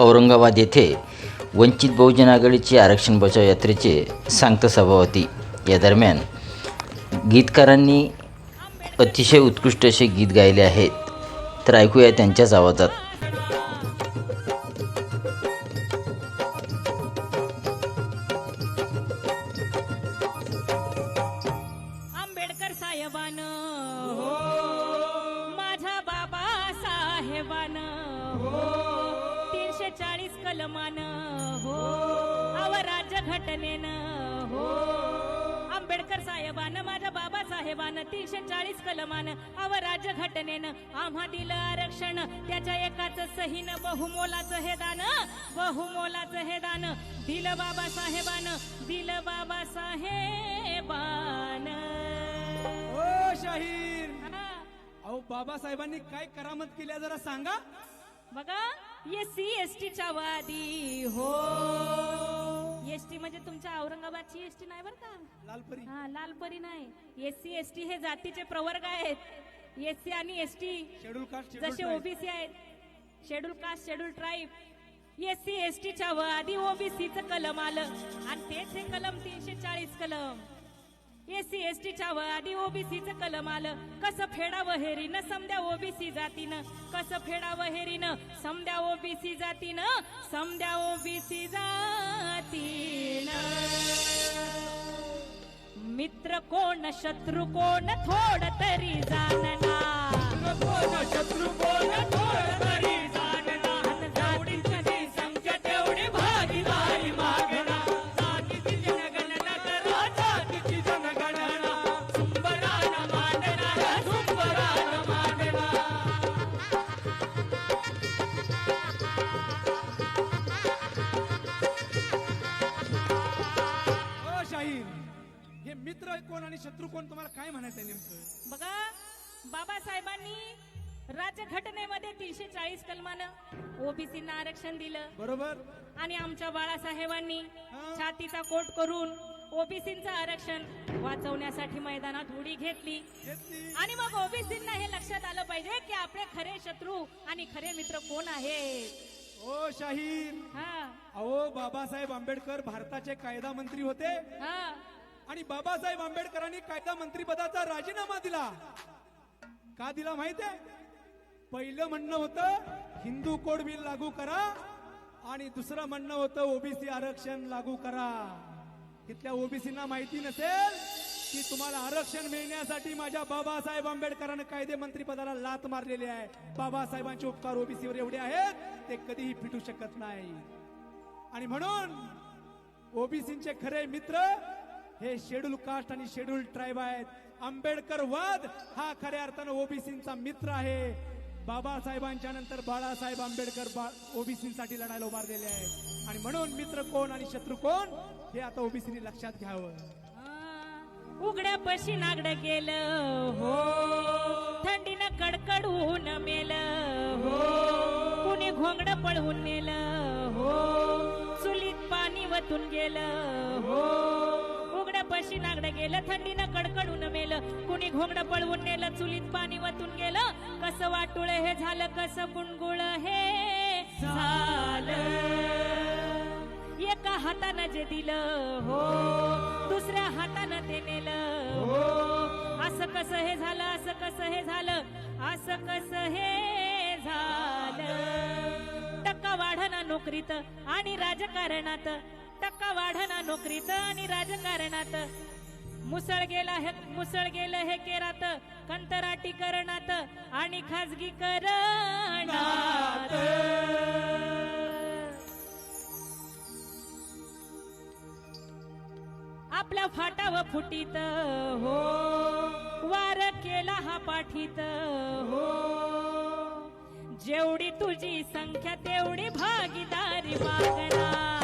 औरंगाबाद येथे वंचित बहुजन आघाडीची आरक्षण बचाव यात्रेचे सांगता सभा होती या दरम्यान गीतकारांनी अतिशय उत्कृष्ट असे गीत गायले आहेत. तर ऐकूया त्यांच्याच आवाजात. आंबेडकर साहेबान हो, माझा बाबा साहेबान हो, कलमान हो. अव राज्य घटनेनं हो. आंबेडकर साहेबान माझ्या बाबा साहेबान तीनशे चाळीस कलमान अव राज्य घटनेनं आम्हा दिलं आरक्षण. त्याच्या एकाच सहीन बहुमोलाचं हे दान बहुमोलाचं हे दान. दिलं बाबा साहेबान दिलं बाबा साहेबान ओ शाहीर. हा, अहो बाबासाहेबांनी काय करामत केल्या जरा सांगा. बघा एस सी एस टीच्या वादी हो. एस टी म्हणजे तुमच्या औरंगाबादची एस टी नाही बरं का? लालपरी. हा लालपरी नाही. एस सी एस टी हे जातीचे प्रवर्ग आहेत. एस सी आणि एस टी शेड्यूल कास्ट जसे ओबीसी आहेत. Schedule caste schedule tribe S C S टीच्या व आधी ओबीसीचं कलम आलं. आणि तेच हे कलम तीनशे चाळीस कलम. एस सी एस टीच्या व आधी ओबीसीचं कलम आलं. कसं फेडावं हेरीन समद्या ओबीसी जातीनं? कसं फेडावं हेरीन समद्या ओबीसी जातीनं? समद्या ओबीसी जातीनं. मित्र कोण शत्रू कोण थोड तरी जाणना. शत्रू कोण थोड आणि शत्रू कोण तुम्हाला काय म्हणायचं आहे नेमकं? बघा बाबासाहेबांनी राज्यघटनेमध्ये तीनशे चाळीस कलमानं ओबीसींना आरक्षण दिलं. बरोबर. आणि आमच्या बाळासाहेबांनी. छातीचा कोट करून ओबीसींचं आरक्षण वाचवण्यासाठी मैदानात उडी घेतली. घेतली. आणि मग ओबीसींना हे लक्षात आलं पाहिजे की आपले खरे शत्रू आणि खरे मित्र कोण आहेत? ओ शाहीर हा. अहो बाबासाहेब आंबेडकर भारताचे कायदा मंत्री होते. हा. आणि बाबासाहेब आंबेडकरांनी कायदा मंत्रीपदाचा राजीनामा दिला. का दिला माहितीये पहिलं म्हणणं होतं हिंदू कोड बिल लागू करा आणि दुसरं म्हणणं होतं ओबीसी आरक्षण लागू करा. इथल्या ओबीसीना माहिती नसेल की तुम्हाला आरक्षण मिळण्यासाठी माझ्या बाबासाहेब आंबेडकरांनी कायदे मंत्रीपदाला लात मारलेली आहे. बाबासाहेबांचे उपकार ओबीसीवर एवढे आहेत ते कधीही फिटू शकत नाही. आणि म्हणून ओबीसीचे खरे मित्र हे शेड्यूल कास्ट आणि शेड्यूल ट्राईब आहेत. आंबेडकर वाद हा खऱ्या अर्थानं ओबीसींचा मित्र आहे. बाबासाहेबांच्या नंतर बाळासाहेब आंबेडकर ओबीसीसाठी लढायला उभारलेले आहेत. आणि म्हणून मित्र कोण आणि शत्रू कोण हे आता ओबीसीनी लक्षात घ्यावं. उघड्या पशी नागड गेलं हो. थंडीनं कडकडून मेलं हो. कुणी घोंगड पळवून नेलं हो. चुलीत पाणी वतून गेलं हो. उघड्या नागडं गेलं थंडीनं कडकडून मेलं. कुणी घोंगड पळवून नेलं चुलीत पाणी वतून गेलं. कसं वाटुळ हे झालं कसं गुणगुळ हे झालं. एका हातानं जे दिलं हो दुसऱ्या हातानं ते नेलं हो. असं कसं हे झालं असं कसं हे झालं असं कसं हे झालं. टक्का वाढना नोकरीत आणि राजकारणात टक्का वाढना नोकरीत आणि राजकारणात? मुसळ गेला हे मुसळ गेलं हे केरात कंतराटी करणात आणि खाजगी करणात आपल्या फाटाव फुटीत हो. वार केला हा पाठीत हो. जेवढी तुझी संख्या तेवढी भागीदारी मागणार.